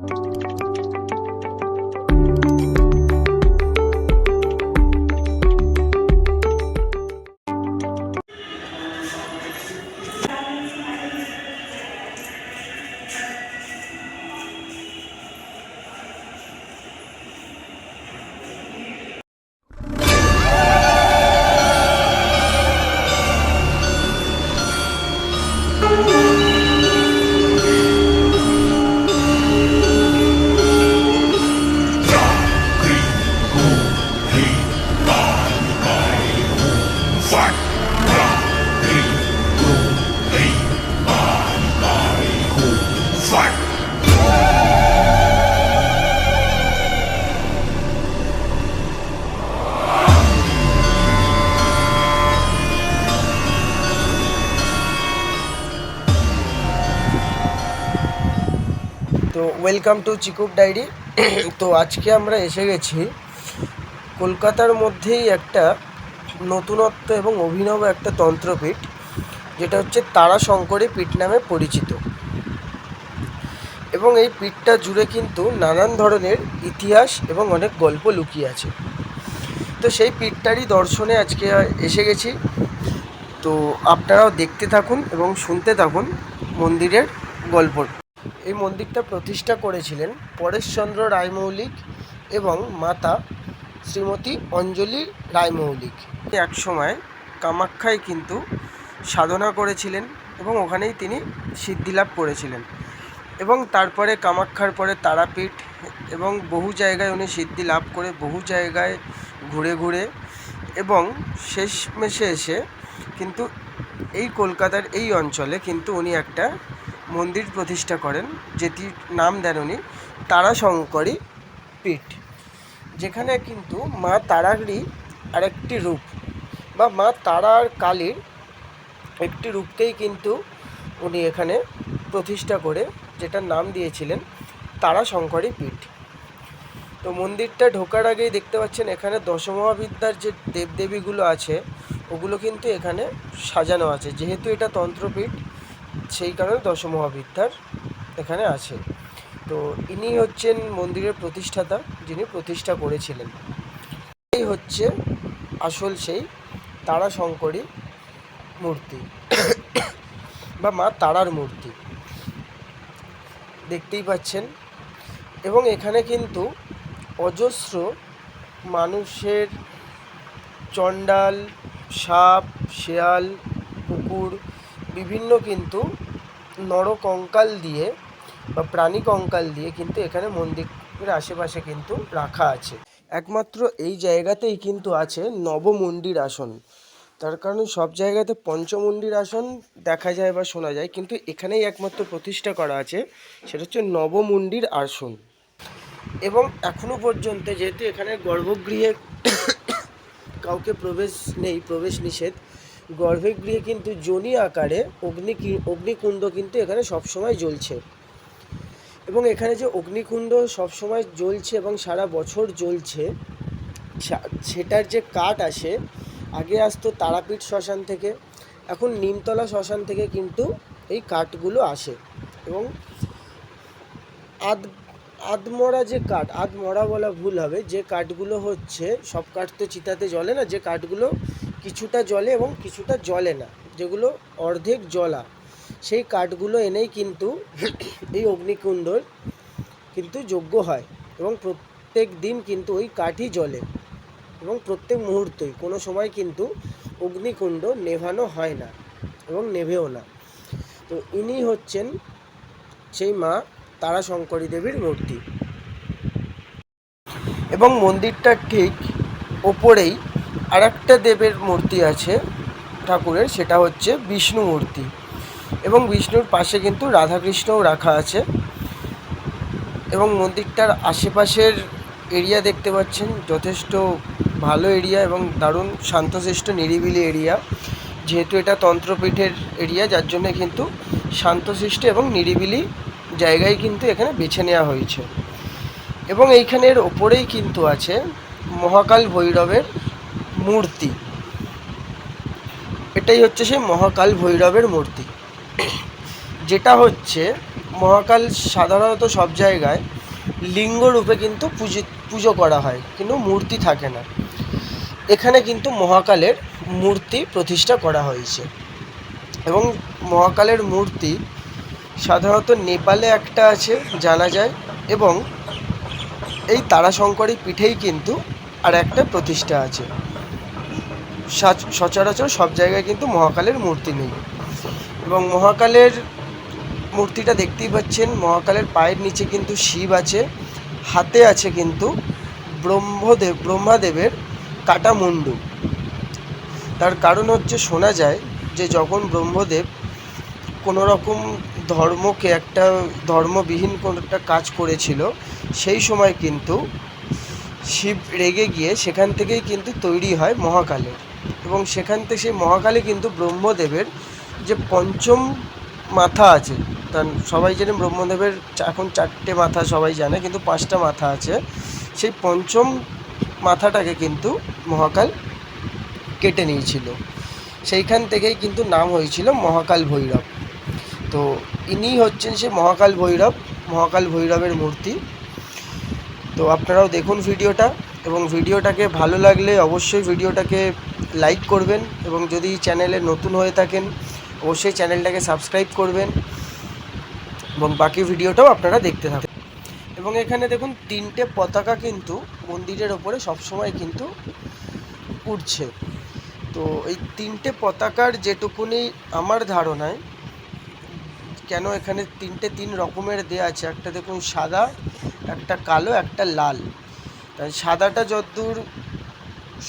তো welcome to চিকুপ diary. তো আজকে আমরা এসে গেছি কলকাতার মধ্যেই একটা নতুনত্ব এবং অভিনব একটা তন্ত্রপীঠ, যেটা হচ্ছে তারাশঙ্করী পীঠ নামে পরিচিত। এবং এই পীঠটা জুড়ে কিন্তু নানান ধরনের ইতিহাস এবং অনেক গল্প লুকিয়ে আছে। তো সেই পীঠটারই দর্শনে আজকে এসে গেছি। তো আপনারাও দেখতে থাকুন এবং শুনতে থাকুন মন্দিরের গল্প। এই মন্দিরটা প্রতিষ্ঠা করেছিলেন পরেশচন্দ্র রায়মৌলিক এবং মাতা শ্রীমতী অঞ্জলি রায়মৌলিক। এক সময় কামাখ্যায় কিন্তু সাধনা করেছিলেন এবং ওখানেই তিনি সিদ্ধিলাভ করেছিলেন এবং তারপরে কামাখ্যার পরে তারাপীঠ এবং বহু জায়গায় উনি সিদ্ধি লাভ করে বহু জায়গায় ঘুরে ঘুরে এবং শেষমেশে এসে কিন্তু এই কলকাতার এই অঞ্চলে কিন্তু উনি একটা মন্দির প্রতিষ্ঠা করেন যেটির নাম দেন উনি, তারাশঙ্করী পীঠ, যেখানে কিন্তু মা তারারই আরেকটি রূপ বা মা তারা আর কালীর একটি রূপকেই কিন্তু উনি এখানে প্রতিষ্ঠা করে, যেটার নাম দিয়েছিলেন তারাশঙ্করী পীঠ। তো মন্দিরটা ঢোকার আগেই দেখতে পাচ্ছেন, এখানে দশমহাবিদ্যার যে দেবদেবীগুলো আছে, ওগুলো কিন্তু এখানে সাজানো আছে, যেহেতু এটা তন্ত্রপীঠ সেই কারণে দশমহাবিদ্যার এখানে আছে। তো ইনি হচ্ছেন মন্দিরের প্রতিষ্ঠাতা, যিনি প্রতিষ্ঠা করেছিলেন। এই হচ্ছে আসল সেই তারাশঙ্করী মূর্তি বা মা তারার মূর্তি। দেখতেই পাচ্ছেন। এবং এখানে কিন্তু অজস্র মানুষের চণ্ডাল, সাপ, শেয়াল, কুকুর বিভিন্ন কিন্তু নরকঙ্কাল দিয়ে বা প্রাণী কঙ্কাল দিয়ে কিন্তু এখানে মন্দিরের আশেপাশে কিন্তু রাখা আছে। একমাত্র এই জায়গাতেই কিন্তু আছে নবমন্দির আসন। তার কারণে সব জায়গাতে পঞ্চমন্দির আসন দেখা যায় বা শোনা যায়, কিন্তু এখানেই একমাত্র প্রতিষ্ঠা করা আছে, সেটা হচ্ছে নবমন্দির আসন। এবং এখনও পর্যন্ত যেহেতু এখানে গর্ভগৃহে কাউকে প্রবেশ নেই, প্রবেশ নিষেধ গর্ভগৃহে কিন্তু জনি আকারে অগ্নি অগ্নিকুণ্ড কিন্তু এখানে সবসময় জ্বলছে। এবং এখানে যে অগ্নিকুণ্ড সবসময় জ্বলছে এবং সারা বছর জ্বলছে সেটার যে কাঠ আসে, আগে আসতো তারাপীঠ শ্মশান থেকে, এখন নিমতলা শ্মশান থেকে কিন্তু এই কাঠগুলো আসে। এবং আদ আদমরা যে কাঠ আদমরা বলা ভুল হবে, যে কাঠগুলো হচ্ছে, সব কাঠ তো চিতাতে জ্বলে না, যে কাঠগুলো কিছুটা জলে এবং কিছুটা জলে না, যেগুলো অর্ধেক জলা। সেই কাঠগুলো এনেই কিন্তু এই অগ্নিকুণ্ডর কিন্তু যোগ্য হয় এবং প্রত্যেক দিন কিন্তু ওই কাঠই জলে এবং প্রত্যেক মুহূর্তেই। কোনো সময় কিন্তু অগ্নিকুণ্ড নেভানো হয় না এবং নেভেও না। তো ইনি হচ্ছেন সেই মা তারা শঙ্করী দেবীর মূর্তি। এবং মন্দিরটার ঠিক ওপরেই আর একটা দেবের মূর্তি আছে ঠাকুরের, সেটা হচ্ছে বিষ্ণু মূর্তি। এবং বিষ্ণুর পাশে কিন্তু রাধাকৃষ্ণও রাখা আছে। এবং মন্দিরটার আশেপাশের এরিয়া দেখতে পাচ্ছেন, যথেষ্ট ভালো এরিয়া এবং দারুণ শান্তশিষ্ট নিরিবিলি এরিয়া। যেহেতু এটা তন্ত্রপীঠের এরিয়া, যার জন্য কিন্তু শান্তশিষ্ট এবং নিরিবিলি জায়গায় কিন্তু এখানে বেছে নেওয়া হয়েছে। এবং এইখানের ওপরেই কিন্তু আছে মহাকাল ভৈরবের মূর্তি। এটাই হচ্ছে সেই মহাকাল ভৈরবের মূর্তি। যেটা হচ্ছে, মহাকাল সাধারণত সব জায়গায় লিঙ্গ রূপে কিন্তু পুজো পুজো করা হয়, কিন্তু মূর্তি থাকে না। এখানে কিন্তু মহাকালের মূর্তি প্রতিষ্ঠা করা হয়েছে। এবং মহাকালের মূর্তি সাধারণত নেপালে একটা আছে, জানা যায়, এবং এই তারাশঙ্করী পিঠেই কিন্তু আর একটা প্রতিষ্ঠা আছে। সচরাচর সব জায়গায় কিন্তু মহাকালের মূর্তি নেই। এবং মহাকালের মূর্তিটা দেখতেই পাচ্ছেন, মহাকালের পায়ের নিচে কিন্তু শিব আছে, হাতে আছে কিন্তু ব্রহ্মদেব, ব্রহ্মাদেবের কাটা মুন্ডু। তার কারণ হচ্ছে শোনা যায় যে যখন ব্রহ্মদেব কোনো রকম ধর্মকে একটা ধর্মবিহীন কোনো একটা কাজ করেছিল, সেই সময় কিন্তু শিব রেগে গিয়ে সেখান থেকেই কিন্তু তৈরি হয় মহাকালের। এবং সেখান থেকে সেই মহাকালে কিন্তু ব্রহ্মদেবের যে পঞ্চম মাথা আছে, তার সবাই জানে ব্রহ্মদেবের এখন চারটে মাথা সবাই জানে, কিন্তু পাঁচটা মাথা আছে, সেই পঞ্চম মাথাটাকে কিন্তু মহাকাল কেটে নিয়েছিল। সেইখান থেকেই কিন্তু নাম হয়েছিল মহাকাল ভৈরব। তো ইনি হচ্ছেন সে মহাকাল ভৈরব, মহাকাল ভৈরবের মূর্তি। তো আপনারাও দেখুন ভিডিওটা। এবং ভিডিওটাকে ভালো লাগলে অবশ্যই ভিডিওটাকে লাইক করবেন এবং যদি চ্যানেলে নতুন হয়ে থাকেন, অবশ্যই চ্যানেলটাকে সাবস্ক্রাইব করবেন এবং বাকি ভিডিওটাও আপনারা দেখতে থাকুন। এবং এখানে দেখুন, তিনটে পতাকা কিন্তু মন্দিরের ওপরে সবসময় কিন্তু উঠছে তো এই তিনটে পতাকার যেটুকুনি আমার ধারণায়, কেন এখানে তিনটে তিন রকমের দেয়া আছে? একটা দেখুন সাদা, একটা কালো, একটা লাল। সাদাটা যদ্দূর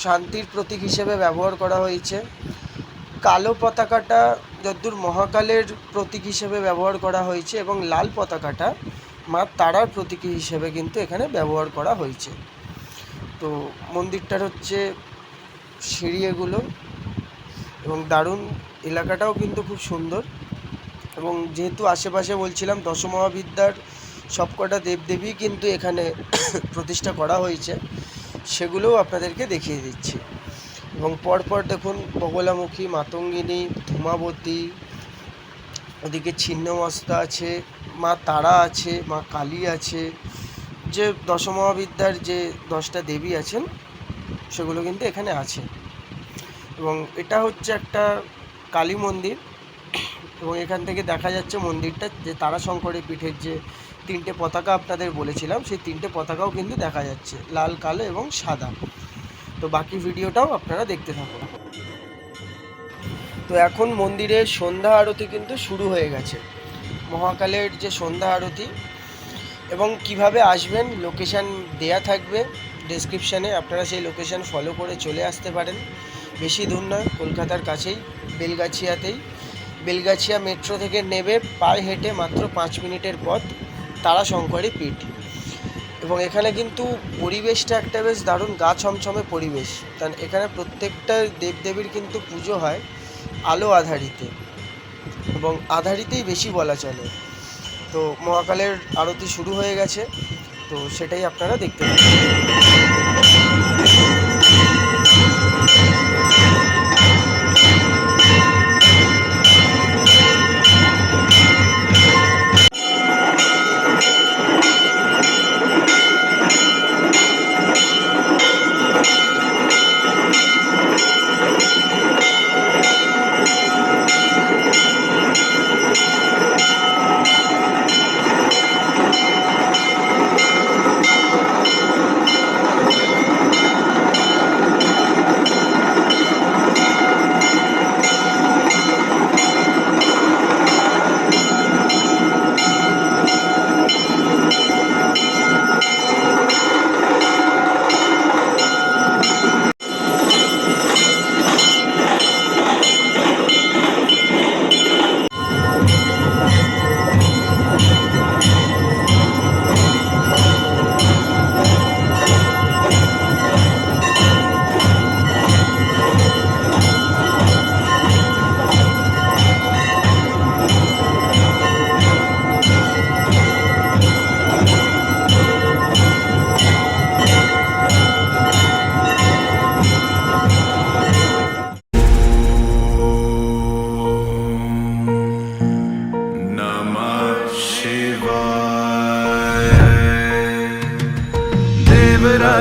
শান্তির প্রতীক হিসেবে ব্যবহার করা হয়েছে। কালো পতাকাটা যদ্দূর মহাকালের প্রতীক হিসেবে ব্যবহার করা হয়েছে এবং লাল পতাকাটা মা তারার প্রতীকী হিসেবে কিন্তু এখানে ব্যবহার করা হয়েছে। তো মন্দিরটার হচ্ছে সিঁড়ি এগুলো এবং দারুণ এলাকাটাও কিন্তু খুব সুন্দর এবং যেহেতু আশেপাশে বলছিলাম দশমহাবিদ্যার সবকটা দেবদেবী কিন্তু এখানে প্রতিষ্ঠা করা হয়েছে। সেগুলোও আপনাদেরকে দেখিয়ে দিচ্ছি। এবং পরপর দেখুন বগলামুখী, মাতঙ্গিনী, ধূমাবতী, ওদিকে ছিন্নমস্তা আছে, মা তারা আছে, মা কালী আছে, যে দশমহাবিদ্যার যে দশটা দেবী আছেন, সেগুলো কিন্তু এখানে আছে। এবং এটা হচ্ছে একটা কালী মন্দির। এবং এখান থেকে দেখা যাচ্ছে মন্দিরটা যে তারাশঙ্করের পীঠের যে তিনটে পতাকা আপনাদের বলেছিলাম, সেই তিনটে পতাকাও কিন্তু দেখা যাচ্ছে, লাল, কালো এবং সাদা। তো বাকি ভিডিওটাও আপনারা দেখতে থাকুন। তো এখন মন্দিরের সন্ধ্যা আরতি কিন্তু শুরু হয়ে গেছে। মহাকালের যে সন্ধ্যা আরতি এবং কীভাবে আসবেন, লোকেশান দেয়া থাকবে ডেসক্রিপশানে আপনারা সেই লোকেশান ফলো করে চলে আসতে পারেন। বেশি দূর নয়, কলকাতার কাছেই, বেলগাছিয়াতেই। বেলগাছিয়া মেট্রো থেকে নেবে, পায়ে হেঁটে মাত্র পাঁচ মিনিটের পথ। তারাশঙ্করী পীঠ। এবং এখানে কিন্তু পরিবেশটা একটা বেশ দারুণ গা ছমছমে পরিবেশ। কারণ এখানে প্রত্যেকটা দেবদেবীর কিন্তু পুজো হয় আলো আধারিতে। এবং আধারিতেই বেশি বলা চলে। তো মহাকালের আরতি শুরু হয়ে গেছে। তো সেটাই আপনারা দেখতে পাবেন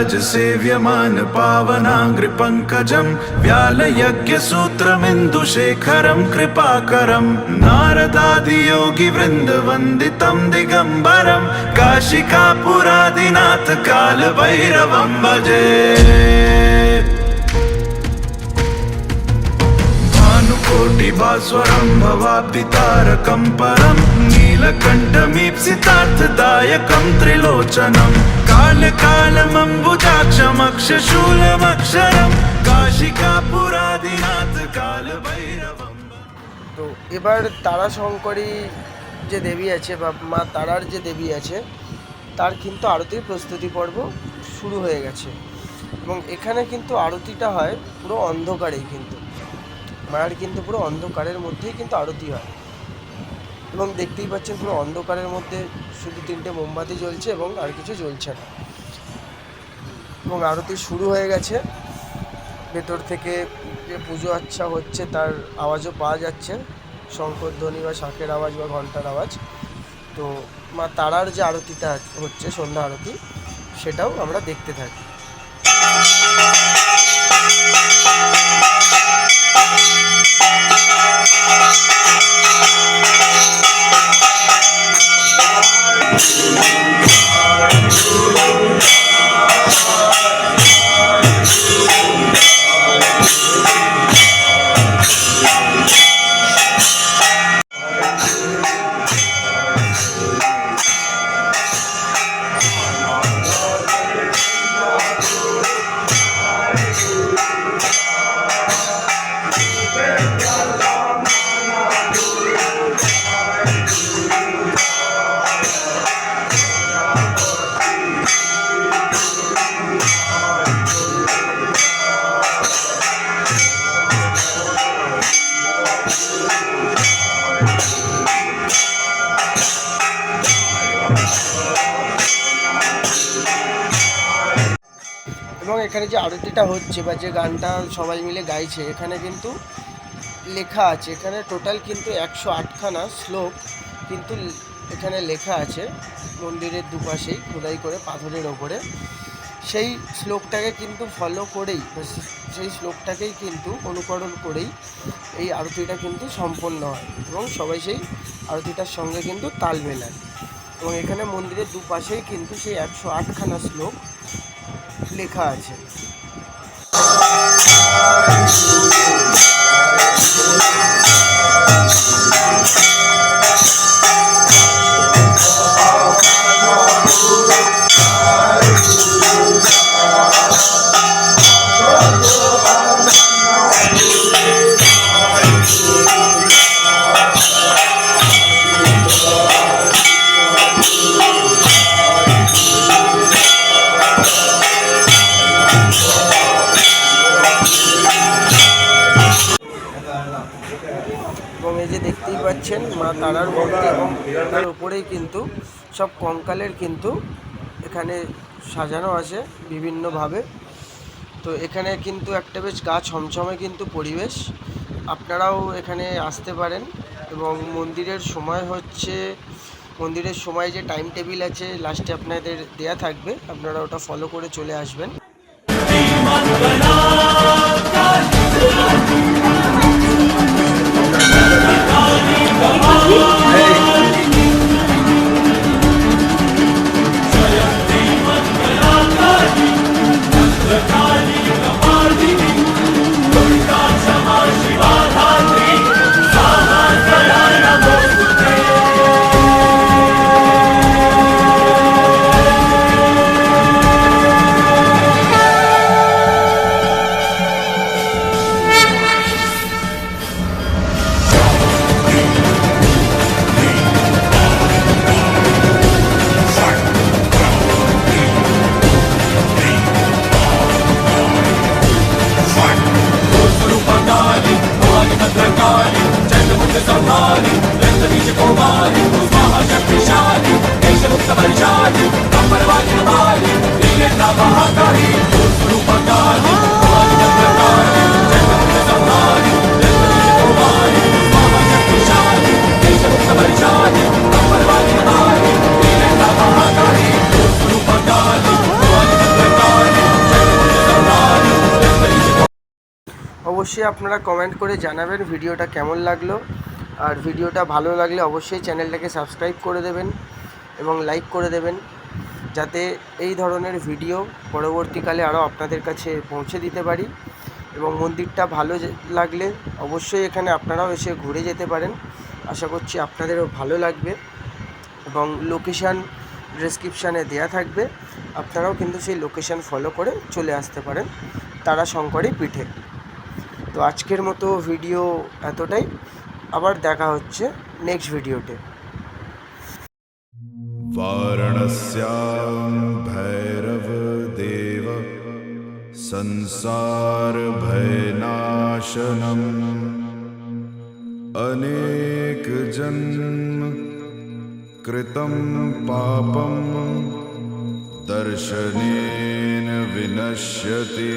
राजसेव्यमान पावनाङ्घ्रिपङ्कजम् व्यालयज्ञसूत्रमिन्दुशेखरम् कृपाकरम् नारदादियोगिवृन्दवन्दितम् दिगम्बरम् काशिकापुरादिनाथ कालभैरवम् भजे भानुकोटिभास्वरं भवाब्दितारकं परं नीलकण्ठमीप्सितार्थदायकं त्रिलोचनं कालकालमम्बुजाक्षमक्षशूलमक्षरं काशिकापुरादिनाथ कालभैरवम् তো এবার তারা শঙ্করী যে দেবী আছে বা মা তারার যে দেবী আছে তার কিন্তু আরতির প্রস্তুতি পর্ব শুরু হয়ে গেছে এবং এখানে কিন্তু আরতিটা হয় পুরো অন্ধকারেই কিন্তু মায়ের কিন্তু পুরো অন্ধকারের মধ্যেই কিন্তু আরতি হয় এবং দেখতেই পাচ্ছেন পুরো অন্ধকারের মধ্যে শুধু তিনটে মোমবাতি জ্বলছে এবং আর কিছু জ্বলছে না। এবং আরতি শুরু হয়ে গেছে। ভেতর থেকে যে পুজো আচ্ছা হচ্ছে তার আওয়াজও পাওয়া যাচ্ছে। শঙ্করধ্বনি বা শাঁখের আওয়াজ বা ঘণ্টার আওয়াজ। তো মা তারার যে আরতিটা হচ্ছে সন্ধ্যা আরতি, সেটাও আমরা দেখতে থাকি। Thank you. এবং এখানে যে আরতিটা হচ্ছে বা যে গানটা সবাই মিলে গাইছে, এখানে কিন্তু লেখা আছে। এখানে টোটাল কিন্তু একশো আটখানা শ্লোক কিন্তু এখানে লেখা আছে। মন্দিরের দুপাশেই, খোদাই করে পাথরের ওপরে। সেই শ্লোকটাকে কিন্তু ফলো করেই, সেই শ্লোকটাকেই কিন্তু অনুকরণ করেই এই আরতিটা কিন্তু সম্পন্ন হয় এবং সবাই সেই আরতিটার সঙ্গে কিন্তু তাল মেলায়। এবং এখানে মন্দিরের দুপাশেই কিন্তু সেই একশো আটখানা শ্লোক লেখা আছে। এবং কিন্তু সব কঙ্কালের কিন্তু এখানে সাজানো আছে বিভিন্নভাবে। তো এখানে কিন্তু একটা বেশ গা ছমছমে কিন্তু পরিবেশ। আপনারাও এখানে আসতে পারেন এবং মন্দিরের সময় হচ্ছে, মন্দিরের সময় যে টাইম টেবিল আছে লাস্টে আপনাদের দেয়া থাকবে। আপনারা ওটা ফলো করে চলে আসবেন। অবশ্যই আপনারা কমেন্ট করে জানাবেন ভিডিওটা কেমন লাগল। আর ভিডিওটা ভালো লাগলে অবশ্যই চ্যানেলটাকে সাবস্ক্রাইব করে দেবেন এবং লাইক করে দেবেন যাতে এই ধরনের ভিডিও পরবর্তীকালে আরও আপনাদের কাছে পৌঁছে দিতে পারি এবং মন্দিরটা ভালো লাগলে অবশ্যই এখানে আপনারাও এসে ঘুরে যেতে পারেন। আশা করছি আপনাদেরও ভালো লাগবে এবং লোকেশান ডেসক্রিপশানে দেয়া থাকবে। আপনারাও কিন্তু সেই লোকেশান ফলো করে চলে আসতে পারেন তারা শঙ্করী পিঠে। তো আজকের মতো ভিডিও এতটাই। আবার দেখা হচ্ছে নেক্সট ভিডিওতে वाराणस्यां भैरवदेव संसारभयनाशनम् अनेकजन्म कृतं पापं दर्शनेन विनश्यति